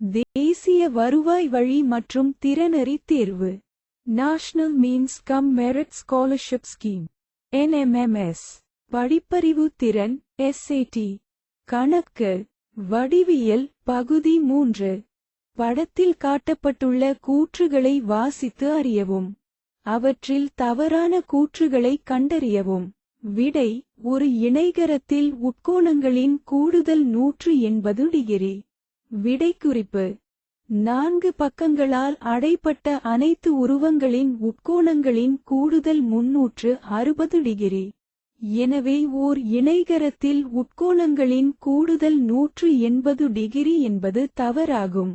தேசிய வருவாய் வழி மற்றும் திறனறி தேர்வு. National means cum merit scholarship scheme NMMS படிப்பறிவு திறன் எஸ்ஏடி கணக்கு வடிவியல் பகுதி மூன்று. படத்தில் காட்டப்பட்டுள்ள கூற்றுகளை வாசித்து அறியவும். அவற்றில் தவறான கூற்றுகளை கண்டறியவும். விடை ஒரு இணைகரத்தில் உட்கோணங்களின் கூடுதல் நூற்று எண்பது டிகிரி. விடைக்குறிப்பு. நான்கு பக்கங்களால் அடைப்பட்ட அனைத்து உருவங்களின் உட்கோணங்களின் கூடுதல் முன்னூற்று அறுபது டிகிரி. எனவே ஓர் இணைகரத்தில் உட்கோணங்களின் கூடுதல் நூற்று எண்பது டிகிரி என்பது தவறாகும்.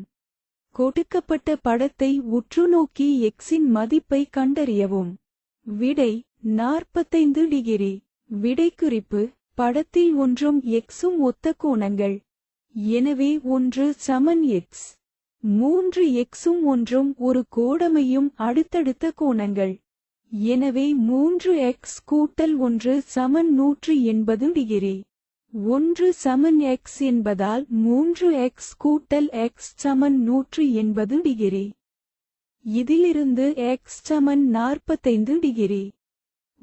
கொடுக்கப்பட்ட படத்தை உற்றுநோக்கி எக்ஸின் மதிப்பை கண்டறியவும். விடை நாற்பத்தைந்து டிகிரி. விடைக்குறிப்பு படத்தில் ஒன்றும் எக்ஸும் ஒத்த கோணங்கள். எனவே ஒன்று சமன் எக்ஸ் மூன்று எக்ஸும் ஒன்றும் ஒரு கோடமையும் அடுத்தடுத்த கோணங்கள். எனவே மூன்று எக்ஸ் கூட்டல் ஒன்று சமன் நூற்று எண்பது டிகிரி. ஒன்று சமன் எக்ஸ் என்பதால் மூன்று எக்ஸ் கூட்டல் எக்ஸ் சமன் நூற்று எண்பது டிகிரி. இதிலிருந்து எக்ஸ் சமன் நாற்பத்தைந்து டிகிரி.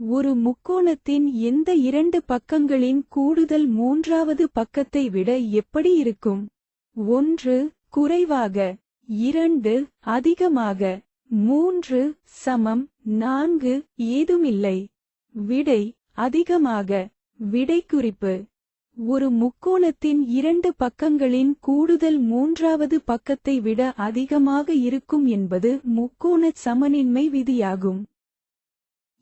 ஒரு முக்கோணத்தின் எந்த இரண்டு பக்கங்களின் கூடுதல் மூன்றாவது பக்கத்தை விட எப்படி இருக்கும்? ஒன்று குறைவாக. இரண்டு அதிகமாக. மூன்று சமம். நான்கு ஏதுமில்லை. விடை அதிகமாக. விடைக்குறிப்பு. ஒரு முக்கோணத்தின் இரண்டு பக்கங்களின் கூடுதல் மூன்றாவது பக்கத்தை விட அதிகமாக இருக்கும் என்பது முக்கோண சமனின்மை விதியாகும்.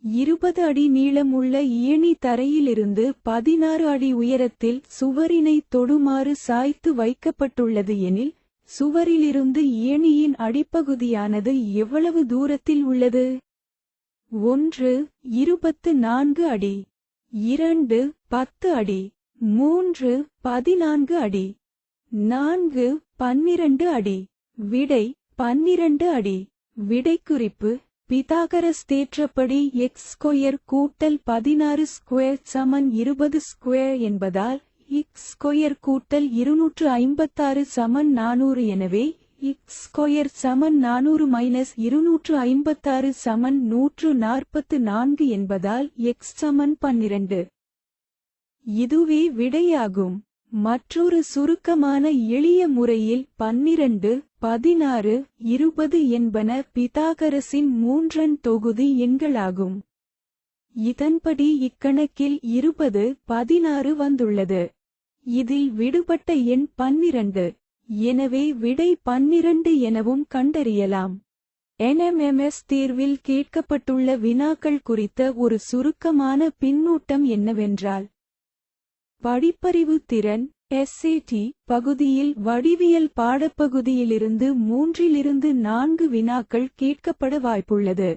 இருபது அடி நீளமுள்ள ஏணி தரையிலிருந்து பதினாறு அடி உயரத்தில் சுவரினை தொடுமாறு சாய்த்து வைக்கப்பட்டுள்ளது எனில் சுவரிலிருந்து ஏணியின் அடிப்பகுதியானது எவ்வளவு தூரத்தில் உள்ளது? ஒன்று இருபத்து நான்கு அடி. இரண்டு பத்து அடி. மூன்று பதினான்கு அடி. நான்கு பன்னிரண்டு அடி. விடை பன்னிரண்டு அடி. விடைக்குறிப்பு பிதாகரஸ் தேற்றப்படி எக்ஸ் ஸ்கொயர் கூட்டல் பதினாறு ஸ்கொயர் சமன் இருபது ஸ்கொயர் என்பதால் எக்ஸ் ஸ்கொயர் கூட்டல் இருநூற்று ஐம்பத்தாறு சமன் நானூறு. எனவே எக்ஸ் ஸ்கொயர் சமன் நானூறு மைனஸ் இருநூற்று ஐம்பத்தாறு சமன் நூற்று நாற்பத்து நான்கு என்பதால் எக்ஸ் சமன் பன்னிரண்டு. இதுவே விடையாகும். மற்றொரு சுருக்கமான எளிய முறையில் பன்னிரண்டு பதினாறு இருபது என்பன பிதாகரசின் மூன்றன் தொகுதி எண்களாகும். இதன்படி இக்கணக்கில் இருபது பதினாறு வந்துள்ளது. இதில் விடுபட்ட எண் பன்னிரண்டு. எனவே விடை பன்னிரண்டு எனவும் கண்டறியலாம். என்எம்எம்எஸ் தேர்வில் கேட்கப்பட்டுள்ள வினாக்கள் குறித்த ஒரு சுருக்கமான பின்னூட்டம் என்னவென்றால் படிப்பறிவு திறன் எஸ்ஏடி பகுதியில் வடிவியல் பாடப்பகுதியிலிருந்து மூன்றிலிருந்து நான்கு வினாக்கள் கேட்கப்பட வாய்ப்புள்ளது.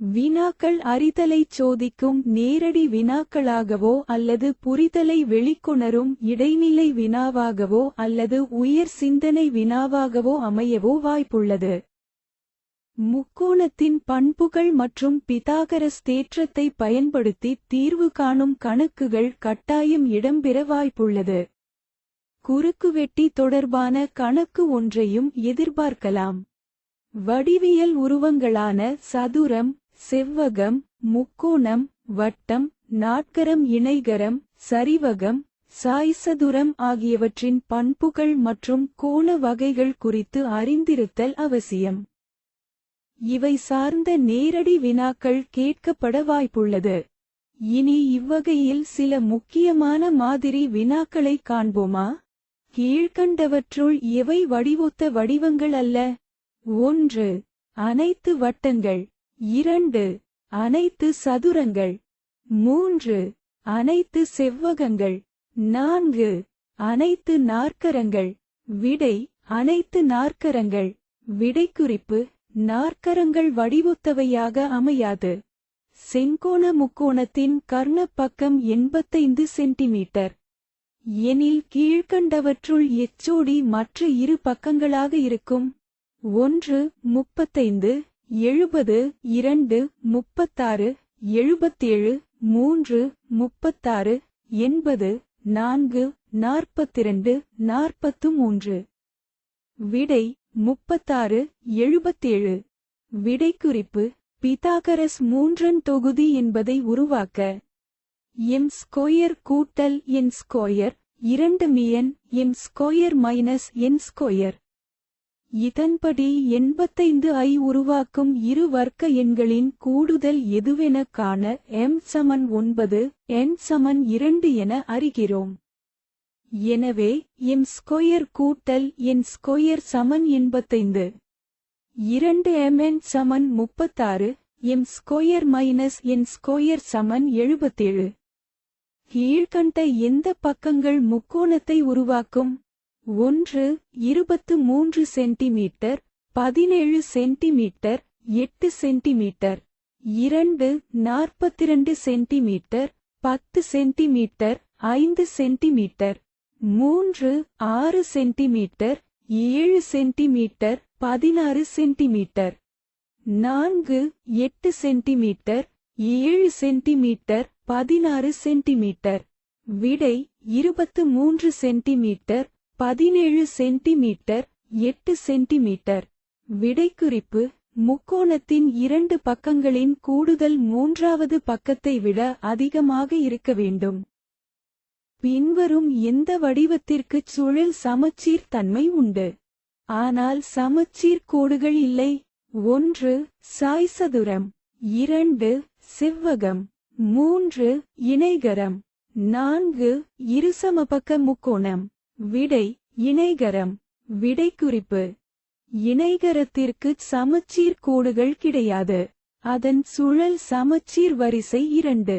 வினாக்கள் அறிதலைச் சோதிக்கும் நேரடி வினாக்களாகவோ அல்லது புரிதலை வெளிக்கொணரும் இடைநிலை வினாவாகவோ அல்லது உயர் சிந்தனை வினாவாகவோ அமையவோ வாய்ப்புள்ளது. முக்கோணத்தின் பண்புகள் மற்றும் பிதாகரஸ் தேற்றத்தை பயன்படுத்தி தீர்வு காணும் கணக்குகள் கட்டாயம் இடம்பெற வாய்ப்புள்ளது. குறுக்குவெட்டி தொடர்பான கணக்கு ஒன்றையும் எதிர்பார்க்கலாம். வடிவியல் உருவங்களான சதுரம் செவ்வகம் முக்கோணம் வட்டம் நாட்கரம் இணைகரம் சரிவகம் சாய்சதுரம் ஆகியவற்றின் பண்புகள் மற்றும் கோண வகைகள் குறித்து அறிந்திருத்தல் அவசியம். இவை சார்ந்த நேரடி வினாக்கள் கேட்கப்பட வாய்ப்புள்ளது. இனி இவ்வகையில் சில முக்கியமான மாதிரி வினாக்களை காண்போமா? கீழ்கண்டவற்றுள் எவை வடிவொத்த வடிவங்கள் அல்ல? ஒன்று அனைத்து வட்டங்கள். இரண்டு அனைத்து சதுரங்கள். மூன்று அனைத்து செவ்வகங்கள். நான்கு அனைத்து நாற்கரங்கள். விடை அனைத்து நாற்கரங்கள். விடைக்குறிப்பு நாற்கரங்கள் வடிவுத்தவையாக அமையாது. செங்கோண முக்கோணத்தின் கர்ண பக்கம் எண்பத்தைந்து சென்டிமீட்டர். எனில் கீழ்கண்டவற்றுள் எச்சோடி மற்ற இரு பக்கங்களாக இருக்கும். ஒன்று முப்பத்தைந்து எழுபது இரண்டு முப்பத்தாறு எழுபத்தேழு மூன்று முப்பத்தாறு எண்பது நான்கு நாற்பத்திரண்டு நாற்பத்து மூன்று. விடை முப்பத்தாறு எழுபத்தேழு. விடைக்குறிப்பு பிதாகரஸ் மூன்றன் தொகுதி என்பதை உருவாக்க. எம் ஸ்கொயர் கூட்டல் என் ஸ்கொயர் இரண்டு mean M square minus N square இதன்படி எண்பத்தைந்து ஐ உருவாக்கும் இரு வர்க்க எண்களின் கூடுதல் எதுவென காண எம் சமன் ஒன்பது என் சமன் இரண்டு என அறிகிறோம். எனவே எம் ஸ்கொயர் கூட்டல் என் ஸ்கொயர் சமன் எண்பத்தைந்து. இரண்டு எம்என் சமன் முப்பத்தாறு M square minus N square சமன் எழுபத்தேழு. கீழ்கண்ட எந்த பக்கங்கள் முக்கோணத்தை உருவாக்கும்? ஒன்று இருபத்து மூன்று சென்டிமீட்டர் பதினேழு சென்டிமீட்டர் எட்டு சென்டிமீட்டர். இரண்டு நாற்பத்திரண்டு சென்டிமீட்டர் பத்து சென்டிமீட்டர் ஐந்து சென்டிமீட்டர். மூன்று ஆறு சென்டிமீட்டர் ஏழு சென்டிமீட்டர் பதினாறு சென்டிமீட்டர். நான்கு எட்டு சென்டிமீட்டர் ஏழு சென்டிமீட்டர் பதினாறு சென்டிமீட்டர். விடை இருபத்து மூன்று சென்டிமீட்டர் பதினேழு சென்டிமீட்டர் எட்டு சென்டிமீட்டர். விடைக்குறிப்பு முக்கோணத்தின் இரண்டு பக்கங்களின் கூடுதல் மூன்றாவது பக்கத்தை விட அதிகமாக இருக்க வேண்டும். பின்வரும் எந்த வடிவத்திற்குச் சுழல் சமச்சீர் தன்மை உண்டு? ஆனால் சமச்சீர் கோடுகள் இல்லை. ஒன்று சாய்சதுரம் இரண்டு செவ்வகம். மூன்று இணைகரம். நான்கு இருசமபக்க முக்கோணம். விடை இணைகரம். விடைக்குறிப்பு. இணைகரத்திற்கு சமச்சீர் கோடுகள் கிடையாது. அதன் சுழல் சமச்சீர் வரிசை இரண்டு.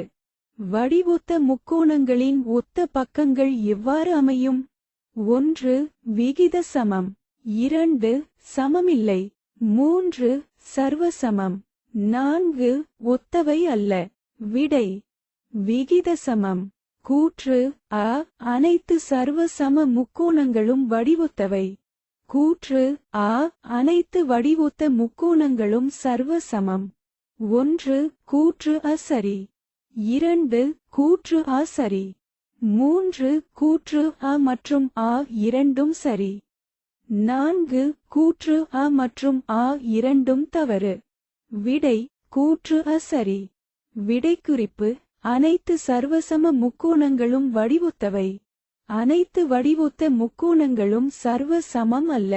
வடிவொத்த முக்கோணங்களின் ஒத்த பக்கங்கள் எவ்வாறு அமையும்? ஒன்று விகித சமம். இரண்டு சமமில்லை. மூன்று சர்வசமம். நான்கு ஒத்தவை அல்ல. விடை விகித சமம். கூற்று அ அனைத்து சர்வசம முக்கோணங்களும் வடிவொத்தவை. கூற்று அ அனைத்து வடிவொத்த முக்கோணங்களும் சர்வசமம். ஒன்று கூற்று அ சரி. இரண்டு கூற்று அ சரி. மூன்று கூற்று அ மற்றும் ஆ இரண்டும் சரி. நான்கு கூற்று அ மற்றும் ஆ இரண்டும் தவறு. விடை கூற்று அ சரி. விடைக்குறிப்பு அனைத்து சர்வசம முக்கோணங்களும் வடிவொத்தவை. அனைத்து வடிவொத்த முக்கோணங்களும் சர்வ சமம் அல்ல.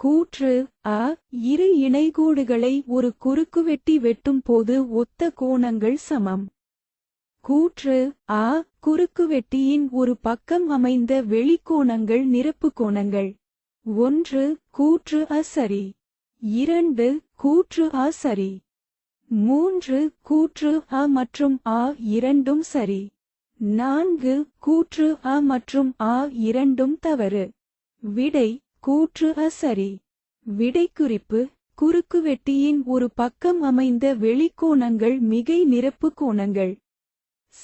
கூற்று அ இரு இணைகோடுகளை ஒரு குறுக்குவெட்டி வெட்டும் போது ஒத்த கோணங்கள் சமம். கூற்று ஆ குறுக்குவெட்டியின் ஒரு பக்கம் அமைந்த வெளிக்கோணங்கள் நிரப்பு கோணங்கள். ஒன்று கூற்று அ சரி. இரண்டு கூற்று அ சரி. மூன்று கூற்று அ மற்றும் ஆ இரண்டும் சரி. நான்கு கூற்று அ மற்றும் ஆ இரண்டும் தவறு. விடை கூற்று அ சரி. விடைக்குறிப்பு குறுக்குவெட்டியின் ஒரு பக்கம் அமைந்த வெளிக்கோணங்கள் மிகை நிரப்பு கோணங்கள்.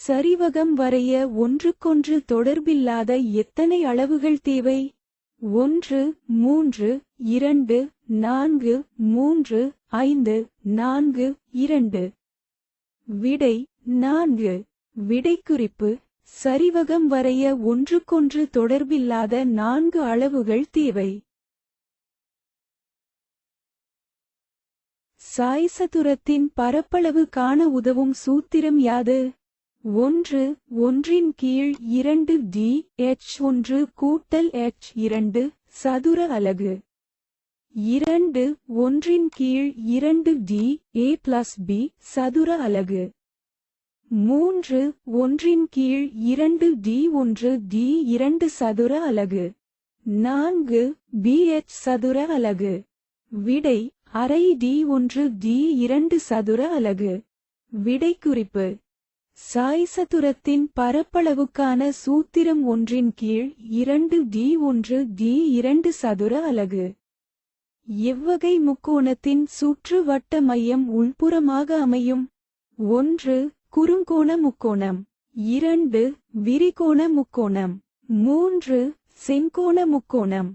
சரிவகம் வரைய ஒன்றுக்கொன்று தொடர்பில்லாத எத்தனை அளவுகள் தேவை? ஒன்று மூன்று இரண்டு நான்கு மூன்று ஐந்து நான்கு இரண்டு. விடை நான்கு. விடைக்குறிப்பு சரிவகம் வரைய ஒன்றுக்கொன்று தொடர்பில்லாத நான்கு அளவுகள் தேவை. சாய்சதுரத்தின் பரப்பளவு காண உதவும் சூத்திரம் யாது? ஒன்று ஒன்றின் கீழ் இரண்டு டி எச் ஒன்று கூட்டல் எச் இரண்டு சதுர அலகு. இரண்டு ஒன்றின் கீழ் இரண்டு டி ஏ பிளஸ் பி சதுர அலகு. மூன்று ஒன்றின் கீழ் இரண்டு டி ஒன்று டி இரண்டு சதுர அலகு. நான்கு பி எச் சதுர அலகு. விடை அரை டி ஒன்று டி இரண்டு சதுர அலகு. விடைக்குறிப்பு சாய்சதுரத்தின் பரப்பளவுக்கான சூத்திரம் ஒன்றின் கீழ் இரண்டு டி ஒன்று டி இரண்டு சதுர அலகு. எவ்வகை முக்கோணத்தின் சுற்று வட்ட மையம் உள்புறமாக அமையும். ஒன்று குறுங்கோண முக்கோணம். இரண்டு விரிகோண முக்கோணம். மூன்று செங்கோண முக்கோணம்.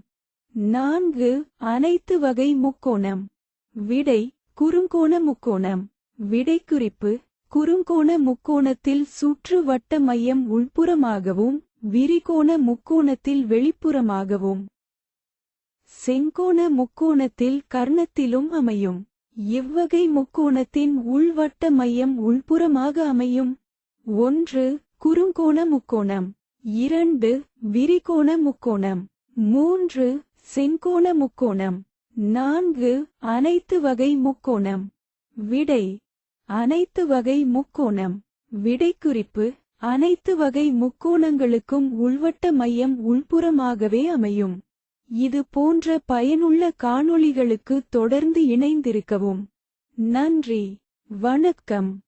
நான்கு அனைத்து வகை முக்கோணம். விடை குறுங்கோண முக்கோணம். விடைக்குறிப்பு குறுங்கோண முக்கோணத்தில் சுற்று வட்ட மையம் உள்புறமாகவும் விரிகோண முக்கோணத்தில் வெளிப்புறமாகவும். செங்கோண முக்கோணத்தில் கர்ணத்திலும் அமையும். இவ்வகை முக்கோணத்தின் உள்வட்ட மையம் உள்புறமாக அமையும். ஒன்று குறுங்கோண முக்கோணம். இரண்டு விரிகோண முக்கோணம். மூன்று செங்கோண முக்கோணம். நான்கு அனைத்து வகை முக்கோணம். விடை அனைத்து வகை முக்கோணம். விடைக்குறிப்பு அனைத்து வகை முக்கோணங்களுக்கும் உள்வட்ட மையம் உள்புறமாகவே அமையும். இது போன்ற பயனுள்ள காணொளிகளுக்கு தொடர்ந்து இணைந்திருக்கவும். நன்றி வணக்கம்.